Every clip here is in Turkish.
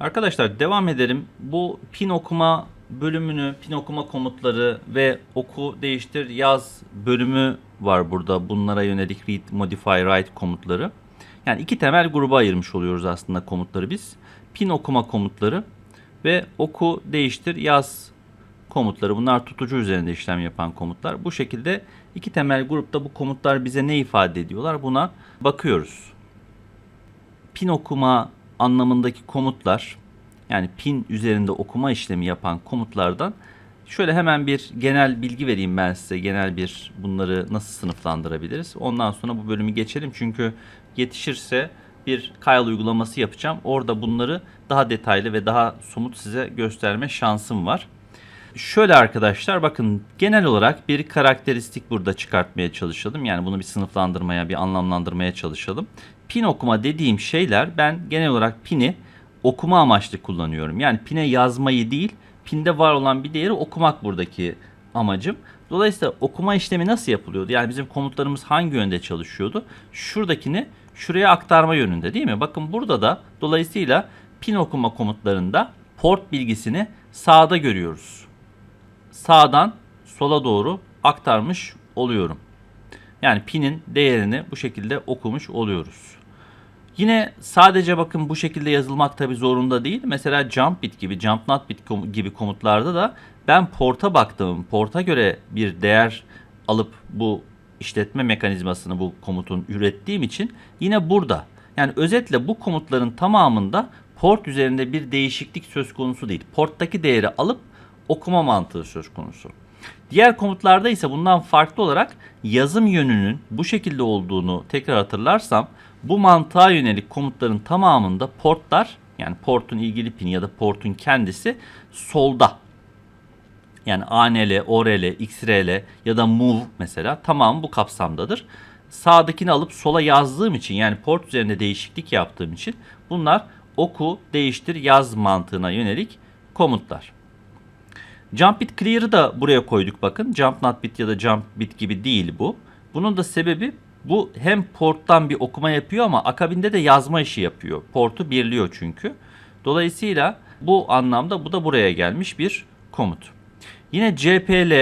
Arkadaşlar devam edelim. Bu pin okuma bölümünü, pin okuma komutları ve oku, değiştir, yaz bölümü var burada. Bunlara yönelik read, modify, write komutları. Yani iki temel gruba ayırmış oluyoruz aslında komutları biz. Pin okuma komutları ve oku, değiştir, yaz komutları. Bunlar tutucu üzerinde işlem yapan komutlar. Bu şekilde iki temel grupta bu komutlar bize ne ifade ediyorlar? Buna bakıyoruz pin okuma anlamındaki komutlar yani pin üzerinde okuma işlemi yapan komutlardan şöyle hemen bir genel bilgi vereyim ben size. Genel bir bunları nasıl sınıflandırabiliriz? Ondan sonra bu bölümü geçelim. Çünkü yetişirse bir Kyle uygulaması yapacağım. Orada bunları daha detaylı ve daha somut size gösterme şansım var. Şöyle arkadaşlar bakın genel olarak bir karakteristik burada çıkartmaya çalışalım. Yani bunu bir sınıflandırmaya, bir anlamlandırmaya çalışalım. Pin okuma dediğim şeyler ben genel olarak pini okuma amaçlı kullanıyorum. Yani pine yazmayı değil, pinde var olan bir değeri okumak buradaki amacım. Dolayısıyla okuma işlemi nasıl yapılıyordu? Yani bizim komutlarımız hangi yönde çalışıyordu? Şuradakini şuraya aktarma yönünde değil mi? Bakın burada da dolayısıyla pin okuma komutlarında port bilgisini sağda görüyoruz sağdan sola doğru aktarmış oluyorum. Yani pinin değerini bu şekilde okumuş oluyoruz. Yine sadece bakın bu şekilde yazılmak tabi zorunda değil. Mesela jump bit gibi, jump not bit gibi komutlarda da ben porta baktım. Porta göre bir değer alıp bu işletme mekanizmasını bu komutun ürettiğim için yine burada. Yani özetle bu komutların tamamında port üzerinde bir değişiklik söz konusu değil. Porttaki değeri alıp okuma mantığı söz konusu. Diğer komutlarda ise bundan farklı olarak yazım yönünün bu şekilde olduğunu tekrar hatırlarsam bu mantığa yönelik komutların tamamında portlar yani portun ilgili pini ya da portun kendisi solda. Yani ANL, ORL, XRL ya da move mesela tamam bu kapsamdadır. Sağdakini alıp sola yazdığım için yani port üzerinde değişiklik yaptığım için bunlar oku, değiştir, yaz mantığına yönelik komutlar. Jump bit clear'ı da buraya koyduk bakın. Jump not bit ya da jump bit gibi değil bu. Bunun da sebebi bu hem porttan bir okuma yapıyor ama akabinde de yazma işi yapıyor. Portu birliyor çünkü. Dolayısıyla bu anlamda bu da buraya gelmiş bir komut. Yine CPL,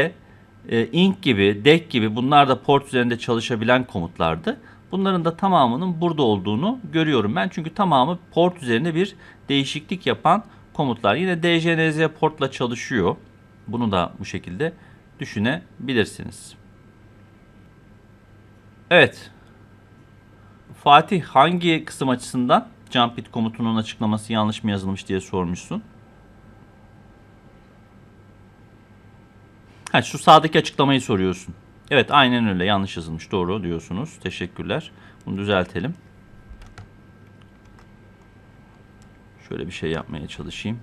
e, ink gibi, deck gibi bunlar da port üzerinde çalışabilen komutlardı. Bunların da tamamının burada olduğunu görüyorum ben. Çünkü tamamı port üzerinde bir değişiklik yapan komutlar. Yine DJNZ portla çalışıyor. Bunu da bu şekilde düşünebilirsiniz. Evet. Fatih hangi kısım açısından jump bit komutunun açıklaması yanlış mı yazılmış diye sormuşsun. Ha, şu sağdaki açıklamayı soruyorsun. Evet aynen öyle yanlış yazılmış doğru diyorsunuz. Teşekkürler. Bunu düzeltelim. Şöyle bir şey yapmaya çalışayım.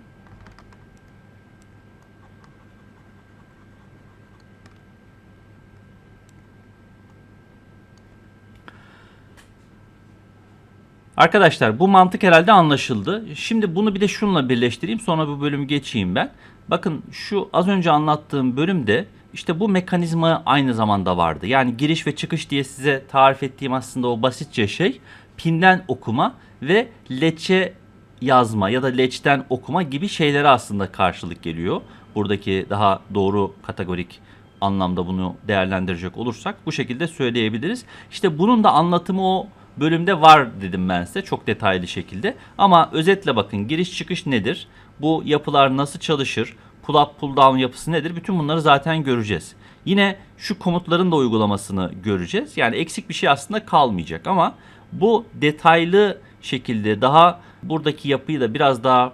Arkadaşlar bu mantık herhalde anlaşıldı. Şimdi bunu bir de şunla birleştireyim sonra bu bölümü geçeyim ben. Bakın şu az önce anlattığım bölümde işte bu mekanizma aynı zamanda vardı. Yani giriş ve çıkış diye size tarif ettiğim aslında o basitçe şey pinden okuma ve leçe yazma ya da leçten okuma gibi şeylere aslında karşılık geliyor. Buradaki daha doğru kategorik anlamda bunu değerlendirecek olursak bu şekilde söyleyebiliriz. İşte bunun da anlatımı o bölümde var dedim ben size çok detaylı şekilde. Ama özetle bakın giriş çıkış nedir? Bu yapılar nasıl çalışır? Pull up pull down yapısı nedir? Bütün bunları zaten göreceğiz. Yine şu komutların da uygulamasını göreceğiz. Yani eksik bir şey aslında kalmayacak ama bu detaylı şekilde daha buradaki yapıyı da biraz daha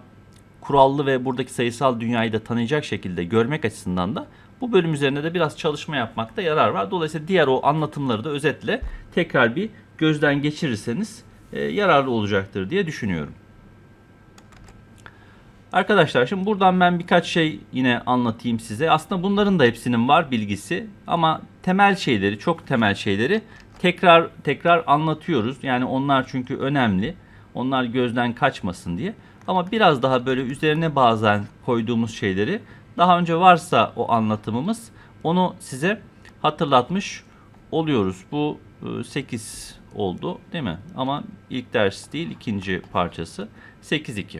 kurallı ve buradaki sayısal dünyayı da tanıyacak şekilde görmek açısından da bu bölüm üzerinde de biraz çalışma yapmakta yarar var. Dolayısıyla diğer o anlatımları da özetle tekrar bir gözden geçirirseniz e, yararlı olacaktır diye düşünüyorum. Arkadaşlar şimdi buradan ben birkaç şey yine anlatayım size. Aslında bunların da hepsinin var bilgisi ama temel şeyleri, çok temel şeyleri tekrar tekrar anlatıyoruz. Yani onlar çünkü önemli. Onlar gözden kaçmasın diye. Ama biraz daha böyle üzerine bazen koyduğumuz şeyleri daha önce varsa o anlatımımız onu size hatırlatmış oluyoruz. Bu 8 oldu değil mi? Ama ilk ders değil ikinci parçası 8-2.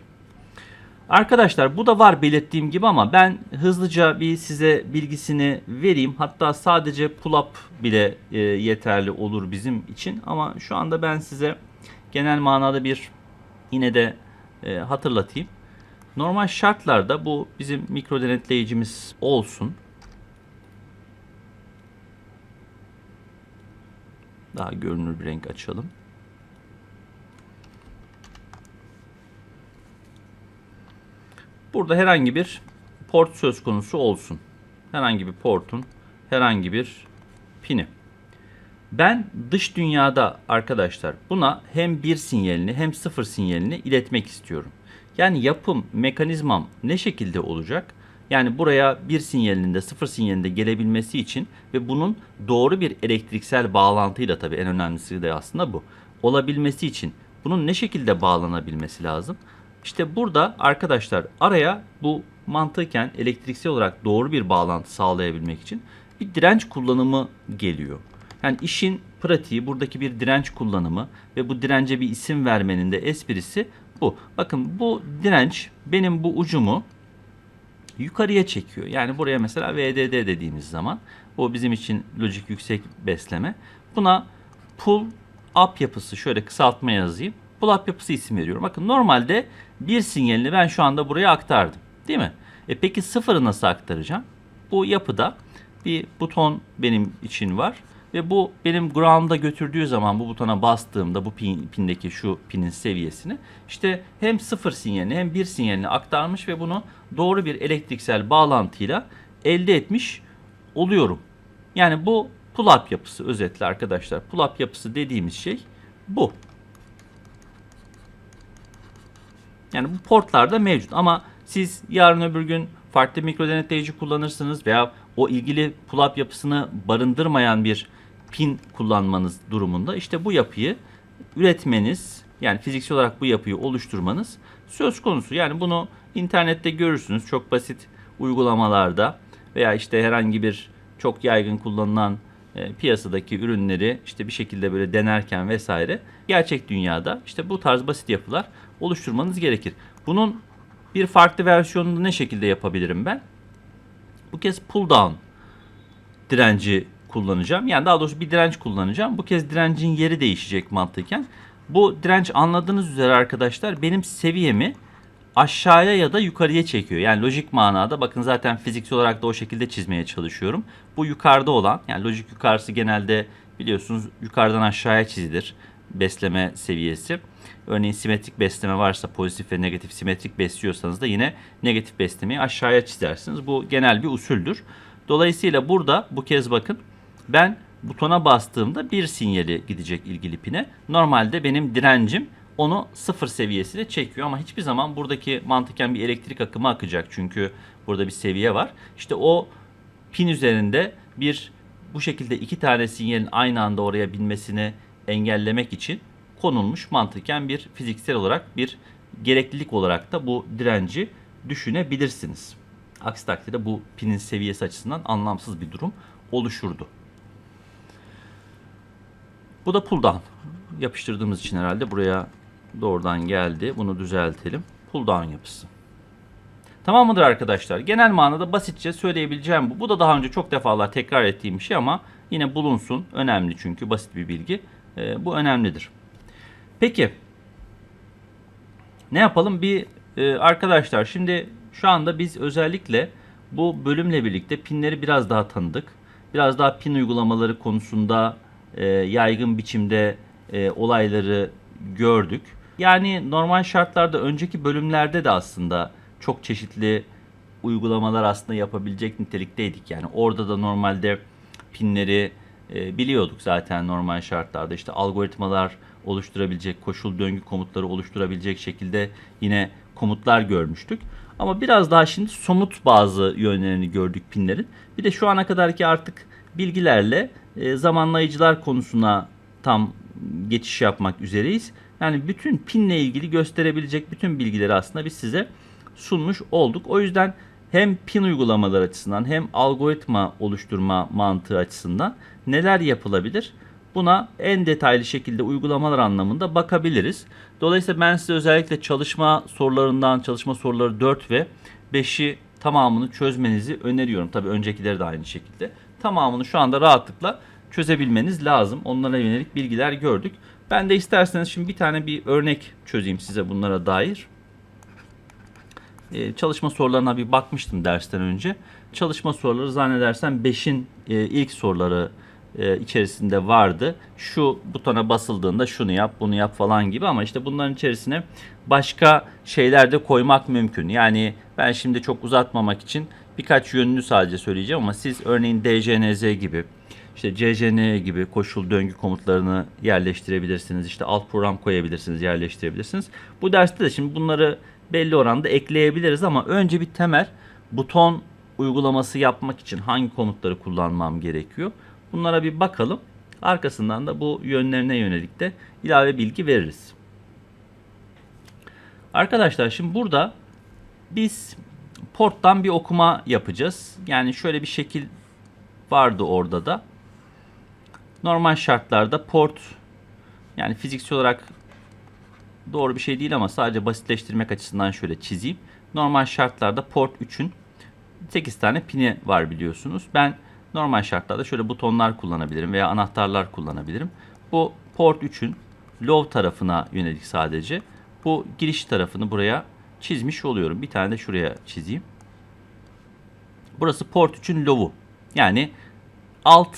Arkadaşlar bu da var belirttiğim gibi ama ben hızlıca bir size bilgisini vereyim. Hatta sadece pull-up bile e, yeterli olur bizim için. Ama şu anda ben size genel manada bir yine de e, hatırlatayım. Normal şartlarda bu bizim mikro denetleyicimiz olsun. Daha görünür bir renk açalım. Burada herhangi bir port söz konusu olsun. Herhangi bir portun herhangi bir pini. Ben dış dünyada arkadaşlar buna hem bir sinyalini hem sıfır sinyalini iletmek istiyorum. Yani yapım, mekanizmam ne şekilde olacak? Yani buraya bir sinyalinin de sıfır sinyalinde gelebilmesi için ve bunun doğru bir elektriksel bağlantıyla tabii en önemlisi de aslında bu. Olabilmesi için bunun ne şekilde bağlanabilmesi lazım? İşte burada arkadaşlar araya bu mantıken elektriksel olarak doğru bir bağlantı sağlayabilmek için bir direnç kullanımı geliyor. Yani işin pratiği buradaki bir direnç kullanımı ve bu dirence bir isim vermenin de esprisi bu. Bakın bu direnç benim bu ucumu yukarıya çekiyor. Yani buraya mesela VDD dediğimiz zaman bu bizim için lojik yüksek besleme. Buna pull up yapısı şöyle kısaltma yazayım. Pull up yapısı isim veriyorum. Bakın normalde bir sinyalini ben şu anda buraya aktardım. Değil mi? E peki sıfırı nasıl aktaracağım? Bu yapıda bir buton benim için var. Ve bu benim ground'a götürdüğü zaman bu butona bastığımda bu pin, pindeki şu pinin seviyesini işte hem sıfır sinyalini hem bir sinyalini aktarmış ve bunu doğru bir elektriksel bağlantıyla elde etmiş oluyorum. Yani bu pull-up yapısı özetle arkadaşlar. Pull-up yapısı dediğimiz şey bu. Yani bu portlarda mevcut ama siz yarın öbür gün farklı mikro denetleyici kullanırsınız veya o ilgili pull-up yapısını barındırmayan bir pin kullanmanız durumunda işte bu yapıyı üretmeniz yani fiziksel olarak bu yapıyı oluşturmanız söz konusu. Yani bunu internette görürsünüz çok basit uygulamalarda veya işte herhangi bir çok yaygın kullanılan e, piyasadaki ürünleri işte bir şekilde böyle denerken vesaire gerçek dünyada işte bu tarz basit yapılar oluşturmanız gerekir. Bunun bir farklı versiyonunu ne şekilde yapabilirim ben? Bu kez pull down direnci kullanacağım. Yani daha doğrusu bir direnç kullanacağım. Bu kez direncin yeri değişecek mantıken. Bu direnç anladığınız üzere arkadaşlar benim seviyemi aşağıya ya da yukarıya çekiyor. Yani lojik manada bakın zaten fiziksel olarak da o şekilde çizmeye çalışıyorum. Bu yukarıda olan yani lojik yukarısı genelde biliyorsunuz yukarıdan aşağıya çizilir besleme seviyesi. Örneğin simetrik besleme varsa pozitif ve negatif simetrik besliyorsanız da yine negatif beslemeyi aşağıya çizersiniz. Bu genel bir usuldür. Dolayısıyla burada bu kez bakın ben butona bastığımda bir sinyali gidecek ilgili pine. Normalde benim direncim onu sıfır seviyesine çekiyor ama hiçbir zaman buradaki mantıken bir elektrik akımı akacak çünkü burada bir seviye var. İşte o pin üzerinde bir bu şekilde iki tane sinyalin aynı anda oraya binmesini engellemek için konulmuş mantıken bir fiziksel olarak bir gereklilik olarak da bu direnci düşünebilirsiniz. Aksi takdirde bu pinin seviyesi açısından anlamsız bir durum oluşurdu. Bu da pull down. Yapıştırdığımız için herhalde buraya doğrudan geldi. Bunu düzeltelim. Pull down yapısı. Tamam mıdır arkadaşlar? Genel manada basitçe söyleyebileceğim bu. Bu da daha önce çok defalar tekrar ettiğim bir şey ama yine bulunsun. Önemli çünkü basit bir bilgi. E, bu önemlidir. Peki. Ne yapalım? Bir e, arkadaşlar şimdi şu anda biz özellikle bu bölümle birlikte pinleri biraz daha tanıdık. Biraz daha pin uygulamaları konusunda e, yaygın biçimde e, olayları gördük. Yani normal şartlarda önceki bölümlerde de aslında çok çeşitli uygulamalar aslında yapabilecek nitelikteydik. Yani orada da normalde pinleri e, biliyorduk zaten normal şartlarda. İşte algoritmalar oluşturabilecek, koşul döngü komutları oluşturabilecek şekilde yine komutlar görmüştük. Ama biraz daha şimdi somut bazı yönlerini gördük pinlerin. Bir de şu ana kadarki artık bilgilerle e, zamanlayıcılar konusuna tam geçiş yapmak üzereyiz. Yani bütün pinle ilgili gösterebilecek bütün bilgileri aslında biz size sunmuş olduk. O yüzden hem pin uygulamalar açısından hem algoritma oluşturma mantığı açısından neler yapılabilir? Buna en detaylı şekilde uygulamalar anlamında bakabiliriz. Dolayısıyla ben size özellikle çalışma sorularından çalışma soruları 4 ve 5'i tamamını çözmenizi öneriyorum. Tabii öncekileri de aynı şekilde. Tamamını şu anda rahatlıkla çözebilmeniz lazım. Onlara yönelik bilgiler gördük. Ben de isterseniz şimdi bir tane bir örnek çözeyim size bunlara dair. Ee, çalışma sorularına bir bakmıştım dersten önce. Çalışma soruları zannedersem 5'in e, ilk soruları e, içerisinde vardı. Şu butona basıldığında şunu yap, bunu yap falan gibi ama işte bunların içerisine başka şeyler de koymak mümkün. Yani ben şimdi çok uzatmamak için birkaç yönünü sadece söyleyeceğim ama siz örneğin DJNZ gibi işte CJN gibi koşul döngü komutlarını yerleştirebilirsiniz. İşte alt program koyabilirsiniz, yerleştirebilirsiniz. Bu derste de şimdi bunları belli oranda ekleyebiliriz ama önce bir temel buton uygulaması yapmak için hangi komutları kullanmam gerekiyor? Bunlara bir bakalım. Arkasından da bu yönlerine yönelik de ilave bilgi veririz. Arkadaşlar şimdi burada biz porttan bir okuma yapacağız. Yani şöyle bir şekil vardı orada da. Normal şartlarda port yani fiziksel olarak doğru bir şey değil ama sadece basitleştirmek açısından şöyle çizeyim. Normal şartlarda port 3'ün 8 tane pini var biliyorsunuz. Ben normal şartlarda şöyle butonlar kullanabilirim veya anahtarlar kullanabilirim. Bu port 3'ün low tarafına yönelik sadece. Bu giriş tarafını buraya çizmiş oluyorum. Bir tane de şuraya çizeyim. Burası port 3'ün low'u. Yani alt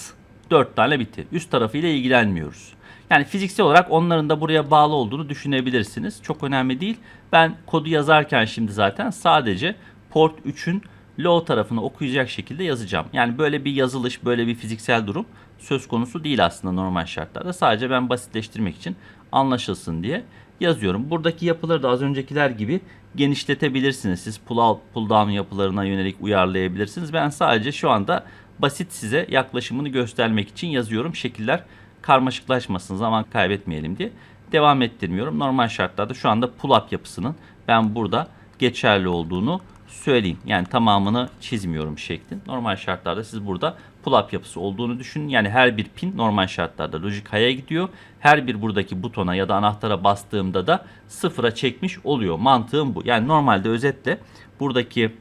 4 tane bitti. Üst tarafıyla ilgilenmiyoruz. Yani fiziksel olarak onların da buraya bağlı olduğunu düşünebilirsiniz. Çok önemli değil. Ben kodu yazarken şimdi zaten sadece port 3'ün low tarafını okuyacak şekilde yazacağım. Yani böyle bir yazılış, böyle bir fiziksel durum söz konusu değil aslında normal şartlarda. Sadece ben basitleştirmek için anlaşılsın diye yazıyorum. Buradaki yapıları da az öncekiler gibi genişletebilirsiniz. Siz pull, out, pull down yapılarına yönelik uyarlayabilirsiniz. Ben sadece şu anda basit size yaklaşımını göstermek için yazıyorum. Şekiller karmaşıklaşmasın, zaman kaybetmeyelim diye devam ettirmiyorum. Normal şartlarda şu anda pull up yapısının ben burada geçerli olduğunu söyleyeyim. Yani tamamını çizmiyorum şeklin. Normal şartlarda siz burada pull-up yapısı olduğunu düşünün. Yani her bir pin normal şartlarda lojik high'a gidiyor. Her bir buradaki butona ya da anahtara bastığımda da sıfıra çekmiş oluyor. Mantığım bu. Yani normalde özetle buradaki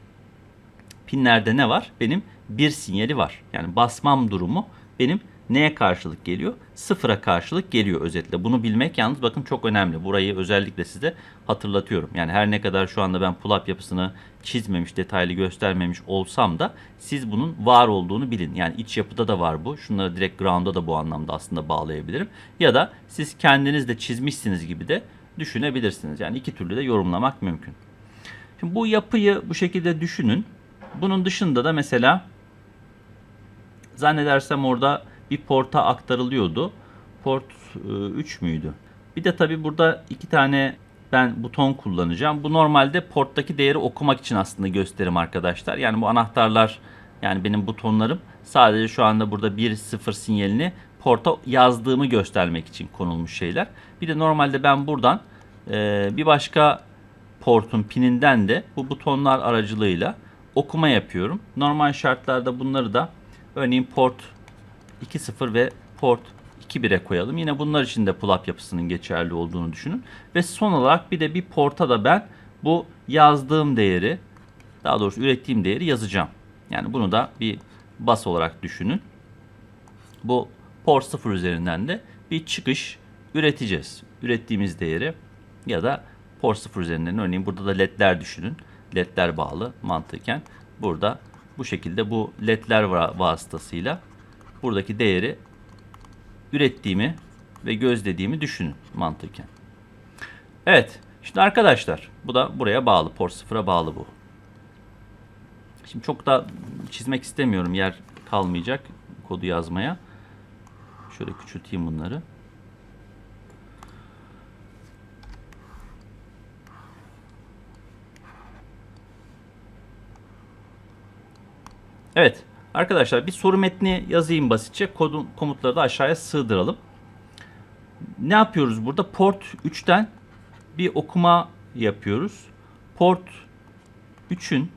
pinlerde ne var? Benim bir sinyali var. Yani basmam durumu benim neye karşılık geliyor? Sıfıra karşılık geliyor özetle. Bunu bilmek yalnız bakın çok önemli. Burayı özellikle size hatırlatıyorum. Yani her ne kadar şu anda ben pull-up yapısını çizmemiş, detaylı göstermemiş olsam da siz bunun var olduğunu bilin. Yani iç yapıda da var bu. Şunları direkt ground'a da bu anlamda aslında bağlayabilirim. Ya da siz kendiniz de çizmişsiniz gibi de düşünebilirsiniz. Yani iki türlü de yorumlamak mümkün. Şimdi bu yapıyı bu şekilde düşünün. Bunun dışında da mesela zannedersem orada bir porta aktarılıyordu. Port 3 e, müydü? Bir de tabi burada iki tane ben buton kullanacağım. Bu normalde porttaki değeri okumak için aslında gösterim arkadaşlar. Yani bu anahtarlar yani benim butonlarım sadece şu anda burada 1-0 sinyalini porta yazdığımı göstermek için konulmuş şeyler. Bir de normalde ben buradan e, bir başka portun pininden de bu butonlar aracılığıyla okuma yapıyorum. Normal şartlarda bunları da örneğin port 2.0 ve port 2.1'e koyalım. Yine bunlar için de pull-up yapısının geçerli olduğunu düşünün. Ve son olarak bir de bir porta da ben bu yazdığım değeri daha doğrusu ürettiğim değeri yazacağım. Yani bunu da bir bas olarak düşünün. Bu port 0 üzerinden de bir çıkış üreteceğiz. Ürettiğimiz değeri ya da port 0 üzerinden örneğin burada da ledler düşünün. Ledler bağlı mantıken burada bu şekilde bu ledler vasıtasıyla buradaki değeri ürettiğimi ve gözlediğimi düşünün mantıken. Evet. Şimdi arkadaşlar bu da buraya bağlı. Port sıfıra bağlı bu. Şimdi çok da çizmek istemiyorum. Yer kalmayacak kodu yazmaya. Şöyle küçülteyim bunları. Evet. Arkadaşlar bir soru metni yazayım basitçe. Kodun, komutları da aşağıya sığdıralım. Ne yapıyoruz burada? Port 3'ten bir okuma yapıyoruz. Port 3'ün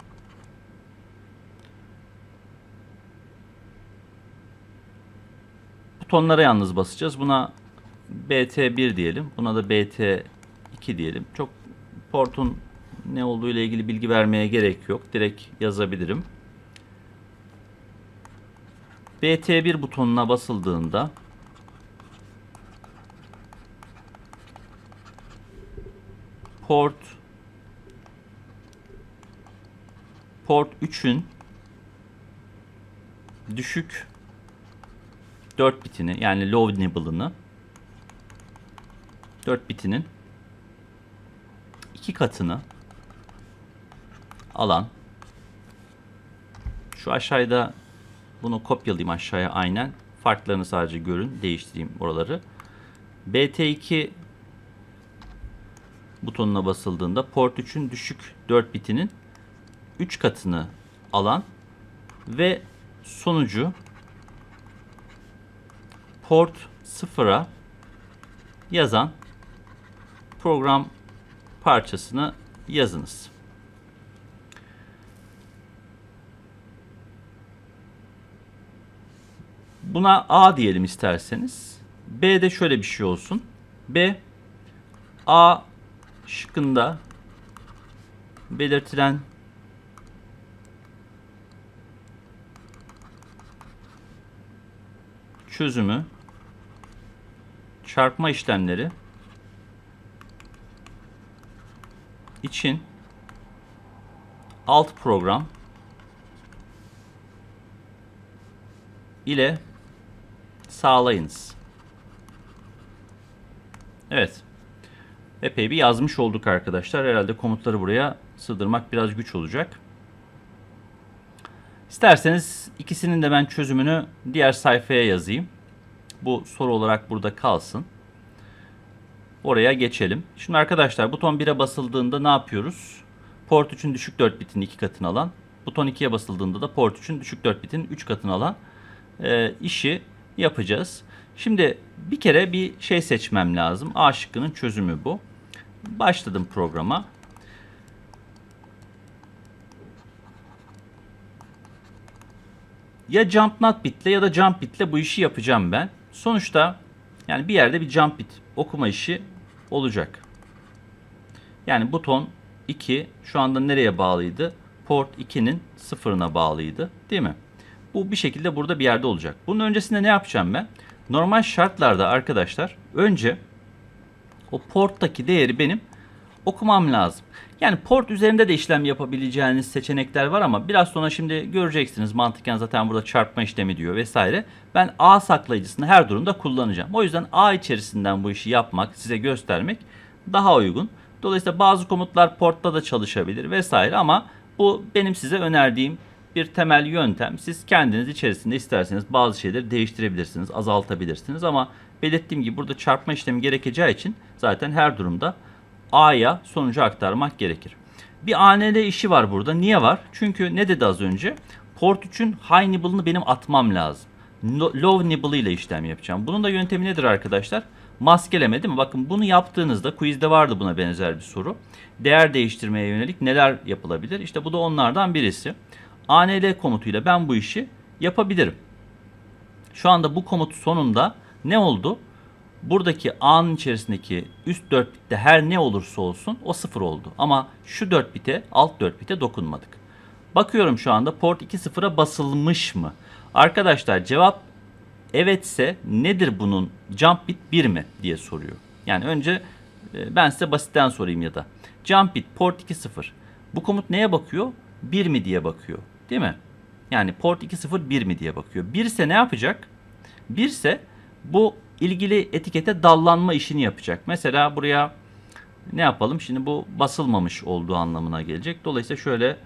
butonlara yalnız basacağız. Buna BT1 diyelim. Buna da BT2 diyelim. Çok portun ne olduğu ile ilgili bilgi vermeye gerek yok. Direkt yazabilirim. BT1 butonuna basıldığında port port 3'ün düşük 4 bitini yani low nibble'ını 4 bitinin iki katını alan şu aşağıda bunu kopyalayayım aşağıya aynen. Farklarını sadece görün. Değiştireyim oraları. BT2 butonuna basıldığında port 3'ün düşük 4 bitinin 3 katını alan ve sonucu port 0'a yazan program parçasını yazınız. Buna A diyelim isterseniz. B de şöyle bir şey olsun. B A şıkkında belirtilen çözümü çarpma işlemleri için alt program ile sağlayınız. Evet. Epey bir yazmış olduk arkadaşlar. Herhalde komutları buraya sığdırmak biraz güç olacak. İsterseniz ikisinin de ben çözümünü diğer sayfaya yazayım. Bu soru olarak burada kalsın. Oraya geçelim. Şimdi arkadaşlar buton 1'e basıldığında ne yapıyoruz? Port 3'ün düşük 4 bitin 2 katını alan. Buton 2'ye basıldığında da port 3'ün düşük 4 bitin 3 katını alan e, işi yapacağız. Şimdi bir kere bir şey seçmem lazım. A şıkkının çözümü bu. Başladım programa. Ya jump not bitle ya da jump bitle bu işi yapacağım ben. Sonuçta yani bir yerde bir jump bit okuma işi olacak. Yani buton 2 şu anda nereye bağlıydı? Port 2'nin sıfırına bağlıydı. Değil mi? Bu bir şekilde burada bir yerde olacak. Bunun öncesinde ne yapacağım ben? Normal şartlarda arkadaşlar önce o porttaki değeri benim okumam lazım. Yani port üzerinde de işlem yapabileceğiniz seçenekler var ama biraz sonra şimdi göreceksiniz mantıken zaten burada çarpma işlemi diyor vesaire. Ben A saklayıcısını her durumda kullanacağım. O yüzden A içerisinden bu işi yapmak, size göstermek daha uygun. Dolayısıyla bazı komutlar portta da çalışabilir vesaire ama bu benim size önerdiğim bir temel yöntem. Siz kendiniz içerisinde isterseniz bazı şeyleri değiştirebilirsiniz, azaltabilirsiniz ama belirttiğim gibi burada çarpma işlemi gerekeceği için zaten her durumda A'ya sonucu aktarmak gerekir. Bir ANL işi var burada. Niye var? Çünkü ne dedi az önce? Port 3'ün high nibble'ını benim atmam lazım. Low nibble ile işlem yapacağım. Bunun da yöntemi nedir arkadaşlar? Maskeleme değil mi? Bakın bunu yaptığınızda quizde vardı buna benzer bir soru. Değer değiştirmeye yönelik neler yapılabilir? İşte bu da onlardan birisi. ANL komutuyla ben bu işi yapabilirim. Şu anda bu komut sonunda ne oldu? Buradaki A'nın içerisindeki üst 4 bitte her ne olursa olsun o sıfır oldu. Ama şu 4 bite alt 4 bite dokunmadık. Bakıyorum şu anda port 2.0'a basılmış mı? Arkadaşlar cevap evetse nedir bunun jump bit 1 mi diye soruyor. Yani önce e, ben size basitten sorayım ya da. Jump bit port 2.0. Bu komut neye bakıyor? 1 mi diye bakıyor. Değil mi? Yani port 2.0 1 mi diye bakıyor. 1 ise ne yapacak? 1 ise bu ilgili etikete dallanma işini yapacak. Mesela buraya ne yapalım? Şimdi bu basılmamış olduğu anlamına gelecek. Dolayısıyla şöyle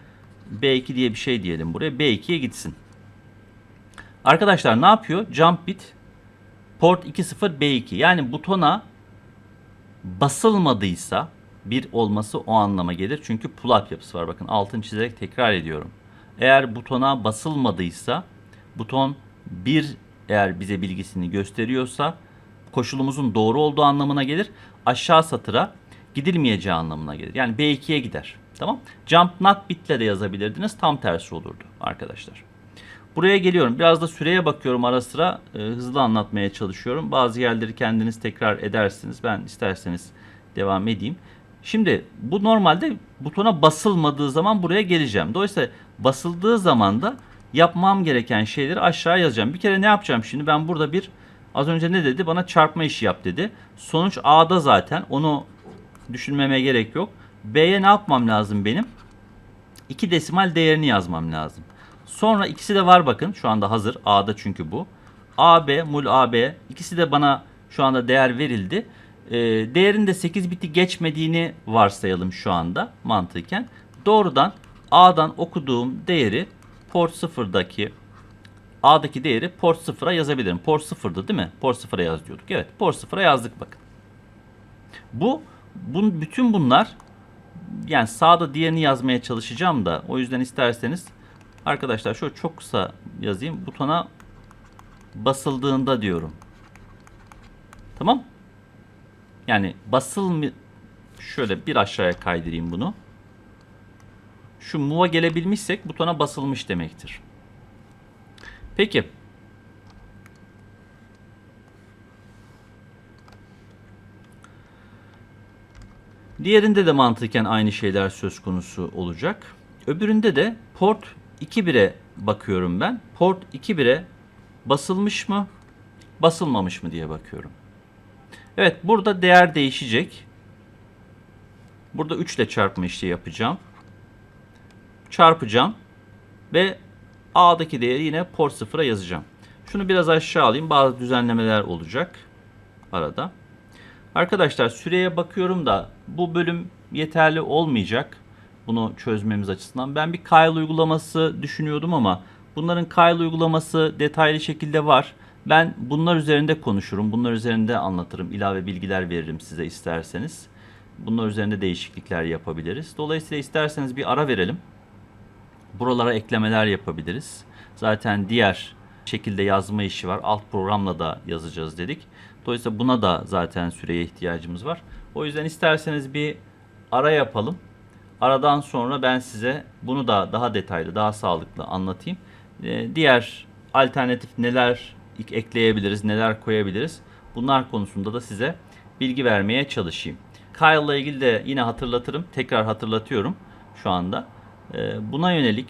B2 diye bir şey diyelim buraya. B2'ye gitsin. Arkadaşlar ne yapıyor? Jump bit port 2.0 B2. Yani butona basılmadıysa bir olması o anlama gelir. Çünkü pull-up yapısı var. Bakın altını çizerek tekrar ediyorum. Eğer butona basılmadıysa buton 1 eğer bize bilgisini gösteriyorsa koşulumuzun doğru olduğu anlamına gelir. Aşağı satıra gidilmeyeceği anlamına gelir. Yani B2'ye gider. Tamam? Jump not bitle de yazabilirdiniz. Tam tersi olurdu arkadaşlar. Buraya geliyorum. Biraz da süreye bakıyorum ara sıra. e, hızlı anlatmaya çalışıyorum. Bazı yerleri kendiniz tekrar edersiniz. Ben isterseniz devam edeyim. Şimdi bu normalde butona basılmadığı zaman buraya geleceğim. Dolayısıyla basıldığı zaman da yapmam gereken şeyleri aşağı yazacağım. Bir kere ne yapacağım şimdi? Ben burada bir az önce ne dedi? Bana çarpma işi yap dedi. Sonuç A'da zaten. Onu düşünmeme gerek yok. B'ye ne yapmam lazım benim? 2 desimal değerini yazmam lazım. Sonra ikisi de var bakın. Şu anda hazır. A'da çünkü bu. AB, mul AB. ikisi de bana şu anda değer verildi. Ee, değerin de 8 biti geçmediğini varsayalım şu anda mantıken. Doğrudan A'dan okuduğum değeri port 0'daki A'daki değeri port 0'a yazabilirim. Port 0'dı değil mi? Port 0'a yaz diyorduk. Evet port 0'a yazdık bakın. Bu, bun, bütün bunlar yani sağda diğerini yazmaya çalışacağım da o yüzden isterseniz arkadaşlar şöyle çok kısa yazayım. Butona basıldığında diyorum. Tamam? Yani basıl mı şöyle bir aşağıya kaydırayım bunu. Şu move'a gelebilmişsek butona basılmış demektir. Peki. Diğerinde de mantıken aynı şeyler söz konusu olacak. Öbüründe de port 2.1'e bakıyorum ben. Port 2.1'e basılmış mı, basılmamış mı diye bakıyorum. Evet burada değer değişecek. Burada 3 ile çarpma işi yapacağım. Çarpacağım ve A'daki değeri yine port 0'a yazacağım. Şunu biraz aşağı alayım. Bazı düzenlemeler olacak arada. Arkadaşlar süreye bakıyorum da bu bölüm yeterli olmayacak. Bunu çözmemiz açısından. Ben bir Kyle uygulaması düşünüyordum ama bunların Kyle uygulaması detaylı şekilde var. Ben bunlar üzerinde konuşurum. Bunlar üzerinde anlatırım. ilave bilgiler veririm size isterseniz. Bunlar üzerinde değişiklikler yapabiliriz. Dolayısıyla isterseniz bir ara verelim. Buralara eklemeler yapabiliriz. Zaten diğer şekilde yazma işi var. Alt programla da yazacağız dedik. Dolayısıyla buna da zaten süreye ihtiyacımız var. O yüzden isterseniz bir ara yapalım. Aradan sonra ben size bunu da daha detaylı, daha sağlıklı anlatayım. Ee, diğer alternatif neler ekleyebiliriz, neler koyabiliriz? Bunlar konusunda da size bilgi vermeye çalışayım. Kyle ile ilgili de yine hatırlatırım. Tekrar hatırlatıyorum şu anda. Ee, buna yönelik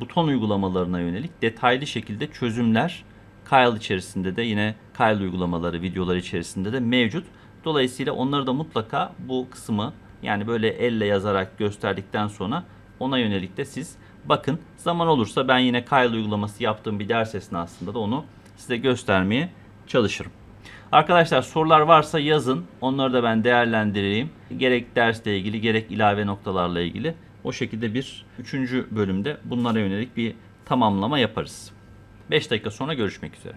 buton uygulamalarına yönelik detaylı şekilde çözümler Kyle içerisinde de yine Kyle uygulamaları videolar içerisinde de mevcut. Dolayısıyla onları da mutlaka bu kısmı yani böyle elle yazarak gösterdikten sonra ona yönelik de siz bakın. Zaman olursa ben yine Kyle uygulaması yaptığım bir ders esnasında da onu size göstermeye çalışırım. Arkadaşlar sorular varsa yazın. Onları da ben değerlendireyim. Gerek dersle ilgili gerek ilave noktalarla ilgili. O şekilde bir üçüncü bölümde bunlara yönelik bir tamamlama yaparız. 5 dakika sonra görüşmek üzere.